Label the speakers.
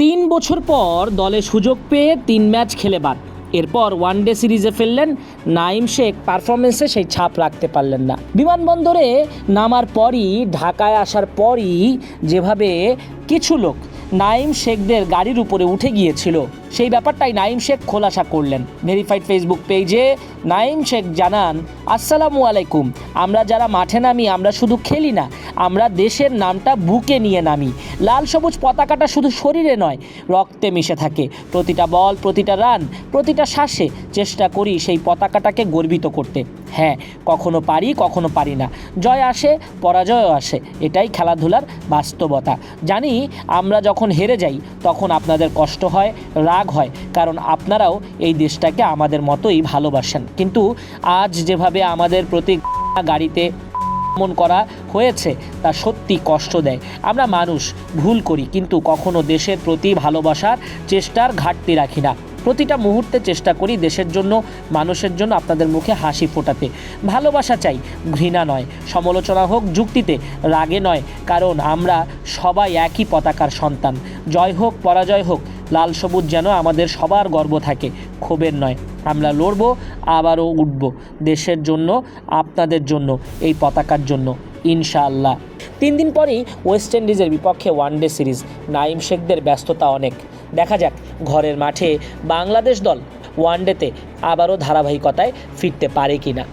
Speaker 1: তিন বছর পর দলে সুযোগ পেয়ে তিন ম্যাচ খেলে বাদ। এরপর ওয়ানডে সিরিজে ফেললেন নাইম শেখ। পারফরমেন্সে সেই ছাপ রাখতে পারলেন না। বিমানবন্দরে নামার পরই, ঢাকায় আসার পরই যেভাবে কিছু লোক নাইম শেখদের গাড়ির উপরে উঠে গিয়েছিল, সেই ব্যাপারটাই নাইম শেখ খোলাসা করলেন। ভেরিফাইড ফেসবুক পেজে নাইম শেখ জানান, আসসালামু আলাইকুম। আমরা যারা মাঠে নামি, আমরা শুধু খেলি না আমরা দেশের নামটা বুকে নিয়ে নামি। লাল সবুজ পতাকাটা শুধু শরীরে নয়, রক্তে মিশে থাকে। প্রতিটা বল, প্রতিটা রান, প্রতিটা শ্বাসে চেষ্টা করি সেই পতাকাটাকে গর্বিত করতে। হ্যাঁ কখনো পারি কখনো পারি না। জয় আসে, পরাজয়ও আসে। এটাই খেলাধুলার বাস্তবতা। জানি, আমরা যখন হেরে যাই, তখন আপনাদের কষ্ট হয়, রাগ হয়, কারণ আপনারাও এই দেশটাকে আমাদের মতোই ভালোবাসেন। কিন্তু আজ যেভাবে আমাদের প্রতি গাড়িতে আক্রমণ করা হয়েছে, তা সত্যি কষ্ট দেয়। আমরা মানুষ, ভুল করি, কিন্তু কখনো দেশের প্রতি ভালোবাসার চেষ্টার ঘাটতি রাখি না। প্রতিটা মুহূর্তে চেষ্টা করি দেশের জন্য, মানুষের জন্য আপনাদের মুখে হাসি ফোটাতে। ভালোবাসা চাই, ঘৃণা নয়, সমালোচনা হোক, যুক্তিতে, রাগে নয়, কারণ আমরা সবাই একই পতাকার সন্তান। জয় হোক, পরাজয় হোক লাল সবুজ যেন আমাদের সবার গর্ব থাকে। ক্ষোভের নয়, আমরা লড়বো, আবারও উঠব দেশের জন্য, আপনাদের জন্য, এই পতাকার জন্য, ইনশাআল্লাহ। তিন দিন পরেই ওয়েস্ট ইন্ডিজের বিপক্ষে ওয়ানডে সিরিজ নাইম শেখদের ব্যস্ততা অনেক। দেখা যাক, ঘরের মাঠে বাংলাদেশ দল ওয়ানডেতে আবারও ধারাবাহিকতায় ফিরতে পারে কি না